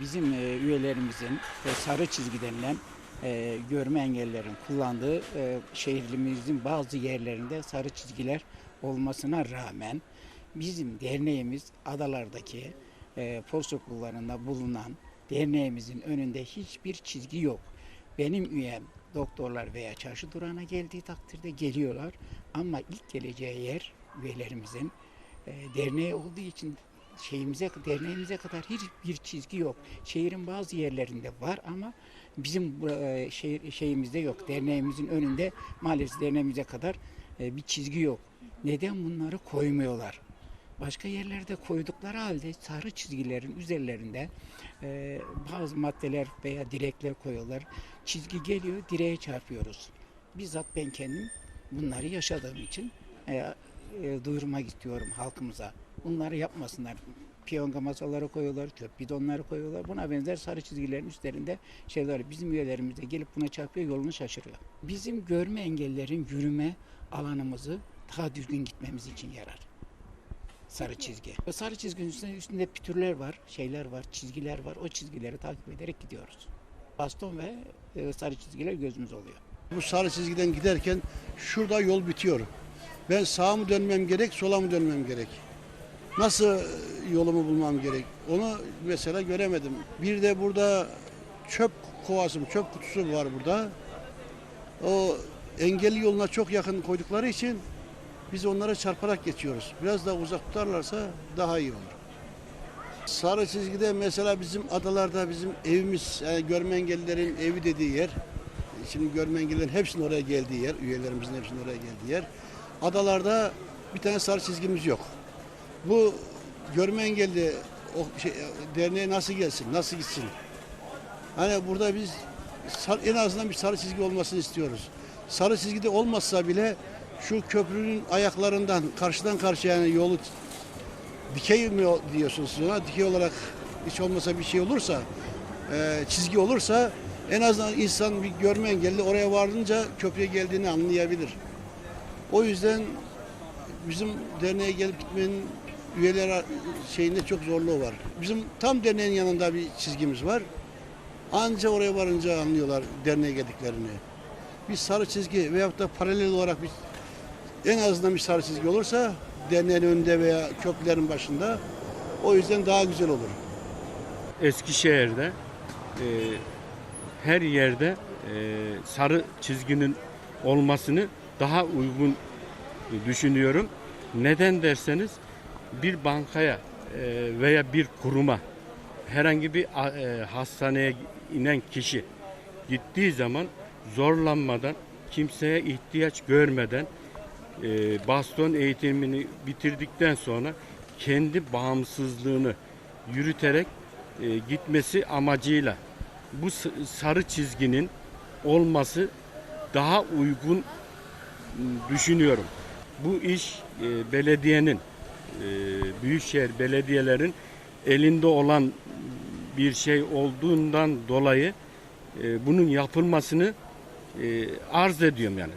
bizim e, üyelerimizin e, sarı çizgi denilen e, görme engellerin kullandığı e, şehrimizin bazı yerlerinde sarı çizgiler olmasına rağmen bizim derneğimiz adalardaki e, okullarında bulunan derneğimizin önünde hiçbir çizgi yok. Benim üyem doktorlar veya çarşı durağına geldiği takdirde geliyorlar ama ilk geleceği yer üyelerimizin derneği olduğu için şeyimize derneğimize kadar hiçbir çizgi yok. Şehrin bazı yerlerinde var ama bizim e, şehir, şeyimizde yok. Derneğimizin önünde maalesef derneğimize kadar e, bir çizgi yok. Neden bunları koymuyorlar? Başka yerlerde koydukları halde sarı çizgilerin üzerlerinde e, bazı maddeler veya direkler koyuyorlar. Çizgi geliyor, direğe çarpıyoruz. Bizzat ben kendim bunları yaşadığım için e, e, duyurmak istiyorum halkımıza. Bunları yapmasınlar. Piyonga masaları koyuyorlar, çöp bidonları koyuyorlar. Buna benzer sarı çizgilerin üstlerinde şeyler. Bizim üyelerimiz de gelip buna çarpıyor, yolunu şaşırıyor. Bizim görme engellerin yürüme alanımızı daha düzgün gitmemiz için yarar. Sarı çizgi. O sarı çizginin üstünde, üstünde pütürler var, şeyler var, çizgiler var. O çizgileri takip ederek gidiyoruz. Baston ve e, sarı çizgiler gözümüz oluyor. Bu sarı çizgiden giderken şurada yol bitiyor. Ben sağa mı dönmem gerek, sola mı dönmem gerek? Nasıl yolumu bulmam gerek? Onu mesela göremedim. Bir de burada çöp kovası, çöp kutusu var burada. O engelli yoluna çok yakın koydukları için biz onlara çarparak geçiyoruz. Biraz daha uzak tutarlarsa daha iyi olur. Sarı çizgide mesela bizim adalarda bizim evimiz, yani görme engellilerin evi dediği yer, şimdi görme engellilerin hepsinin oraya geldiği yer, üyelerimizin hepsinin oraya geldiği yer. Adalarda bir tane sarı çizgimiz yok. Bu görme engelli o şey, derneğe nasıl gelsin, nasıl gitsin? Hani burada biz en azından bir sarı çizgi olmasını istiyoruz. Sarı çizgide olmazsa bile şu köprünün ayaklarından karşıdan karşıya yani yolu dikey mi diyorsunuz ona? Dikey olarak hiç olmasa bir şey olursa, e, çizgi olursa en azından insan bir görme engelli oraya vardınca köprüye geldiğini anlayabilir. O yüzden bizim derneğe gelip gitmenin üyeler şeyinde çok zorluğu var. Bizim tam derneğin yanında bir çizgimiz var. Anca oraya varınca anlıyorlar derneğe geldiklerini. Bir sarı çizgi veyahut da paralel olarak bir en azından bir sarı çizgi olursa derneğin önünde veya köprülerin başında o yüzden daha güzel olur. Eskişehir'de e, her yerde e, sarı çizginin olmasını daha uygun düşünüyorum. Neden derseniz bir bankaya e, veya bir kuruma herhangi bir e, hastaneye inen kişi gittiği zaman zorlanmadan kimseye ihtiyaç görmeden e, baston eğitimini bitirdikten sonra kendi bağımsızlığını yürüterek gitmesi amacıyla bu sarı çizginin olması daha uygun m, düşünüyorum. Bu iş belediyenin, büyükşehir belediyelerin elinde olan bir şey olduğundan dolayı e, bunun yapılmasını e, arz ediyorum yani.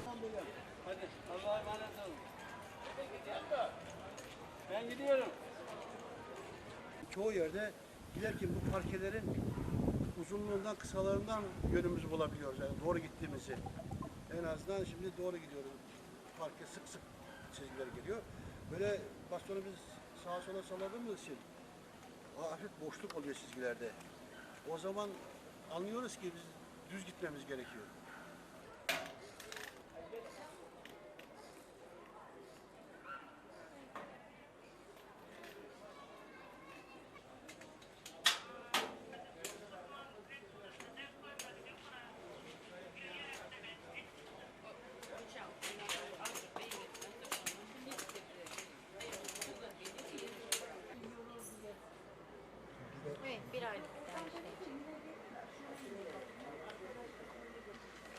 Çoğu yerde giderken bu parkelerin uzunluğundan kısalarından yönümüzü bulabiliyoruz. Yani doğru gittiğimizi. En azından şimdi doğru gidiyoruz. Parke sık sık çizgiler geliyor. Böyle bastonu biz sağa sola salladığımız için hafif boşluk oluyor çizgilerde. O zaman anlıyoruz ki biz düz gitmemiz gerekiyor.